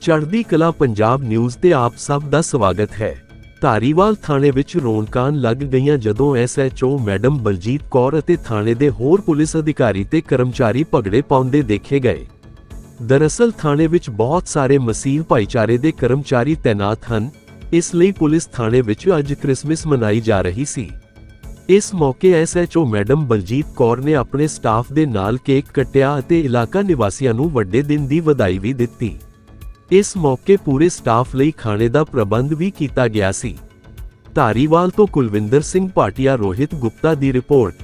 ਚੜ੍ਹਦੀ ਕਲਾ ਪੰਜਾਬ ਨਿਊਜ਼ ਤੇ ਆਪ ਸਭ ਦਾ ਸਵਾਗਤ ਹੈ। ਧਾਰੀਵਾਲ ਥਾਣੇ ਵਿੱਚ ਰੌਣਕਾਂ ਲੱਗ ਗਈਆਂ ਜਦੋਂ ਐਸਐਚਓ ਮੈਡਮ ਬਲਜੀਤ ਕੌਰ ਅਤੇ ਥਾਣੇ ਦੇ ਹੋਰ ਪੁਲਿਸ ਅਧਿਕਾਰੀ ਤੇ ਕਰਮਚਾਰੀ ਭਗੜੇ ਪਾਉਂਦੇ ਦੇਖੇ ਗਏ। ਦਰਅਸਲ ਥਾਣੇ ਵਿੱਚ ਬਹੁਤ ਸਾਰੇ ਮਸੀਹ ਭਾਈਚਾਰੇ ਦੇ ਕਰਮਚਾਰੀ ਤੈਨਾਤ ਹਨ। ਇਸ ਲਈ ਪੁਲਿਸ ਥਾਣੇ ਵਿੱਚ ਅੱਜ ਕ੍ਰਿਸਮਸ ਮਨਾਈ ਜਾ ਰਹੀ ਸੀ। ਇਸ ਮੌਕੇ ਐਸਐਚਓ ਮੈਡਮ ਬਲਜੀਤ ਕੌਰ ਨੇ ਆਪਣੇ ਸਟਾਫ ਦੇ ਨਾਲ ਕੇਕ ਕੱਟਿਆ ਅਤੇ ਇਲਾਕਾ ਨਿਵਾਸੀਆਂ ਨੂੰ ਵੱਡੇ ਦਿਨ ਦੀ ਵਧਾਈ ਵੀ ਦਿੱਤੀ। ਇਸ ਮੌਕੇ ਪੂਰੇ ਸਟਾਫ ਲਈ ਖਾਣੇ ਦਾ ਪ੍ਰਬੰਧ ਵੀ ਕੀਤਾ ਗਿਆ ਸੀ। ਧਾਰੀਵਾਲ ਤੋਂ ਕੁਲਵਿੰਦਰ ਸਿੰਘ ਭਾਟੀਆ, ਰੋਹਿਤ ਗੁਪਤਾ ਦੀ ਰਿਪੋਰਟ।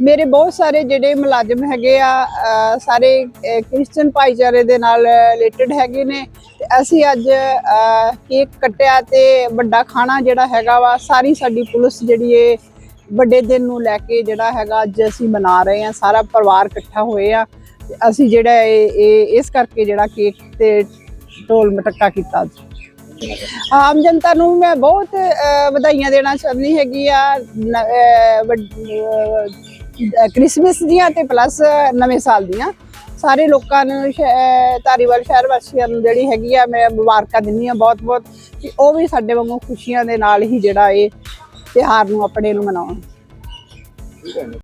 ਮੇਰੇ ਬਹੁਤ ਸਾਰੇ ਜਿਹੜੇ ਮੁਲਾਜ਼ਮ ਹੈਗੇ ਆ ਅਹ ਸਾਰੇ ਅਹ ਕ੍ਰਿਸਚਨ ਭਾਈਚਾਰੇ ਦੇ ਨਾਲ ਰਿਲੇਟਡ ਹੈਗੇ ਨੇ। ਤੇ ਅਸੀਂ ਅੱਜ ਅਹ ਕੇਕ ਕੱਟਿਆ ਤੇ ਵੱਡਾ ਖਾਣਾ ਜਿਹੜਾ ਹੈਗਾ ਵਾ, ਸਾਰੀ ਸਾਡੀ ਪੁਲਿਸ ਜਿਹੜੀ ਏ, ਵੱਡੇ ਦਿਨ ਨੂੰ ਲੈ ਕੇ ਜਿਹੜਾ ਹੈਗਾ ਅੱਜ ਅਸੀਂ ਮਨਾ ਰਹੇ ਆ, ਸਾਰਾ ਪਰਿਵਾਰ ਇਕੱਠਾ ਹੋਏ ਆ। ਤੇ ਅਸੀਂ ਜਿਹੜਾ ਇਹ ਇਹ ਇਸ ਕਰਕੇ ਜਿਹੜਾ ਕੇਕ ਤੇ ਢੋਲ ਮਟਕਾ ਕੀਤਾ ਆਮ ਜਨਤਾ ਨੂੰ ਮੈਂ ਬਹੁਤ ਵਧਾਈਆਂ ਦੇਣਾ ਚਾਹੁੰਦੀ ਹੈਗੀ ਆ, ਨ- ਕ੍ਰਿਸਮਸ ਦੀਆਂ ਤੇ ਪਲੱਸ ਨਵੇਂ ਸਾਲ ਦੀਆਂ। ਸਾਰੇ ਲੋਕਾਂ ਨੂੰ ਸ਼ਹਿ- ਧਾਰੀਵਾਲ ਸ਼ਹਿਰ ਵਾਸੀਆਂ ਨੂੰ ਜਿਹੜੀ ਹੈਗੀ ਆ, ਮੈਂ ਮੁਬਾਰਕਾਂ ਦਿੰਦੀ ਆ ਬਹੁਤ ਬਹੁਤ ਕਿ ਉਹ ਵੀ ਸਾਡੇ ਵਾਂਗੂ ਖੁਸ਼ੀਆਂ ਦੇ ਨਾਲ ਹੀ ਜਿਹੜਾ ਇਹ ਤਿਉਹਾਰ ਨੂੰ ਆਪਣੇ ਨੂੰ ਮਨਾਉਣ।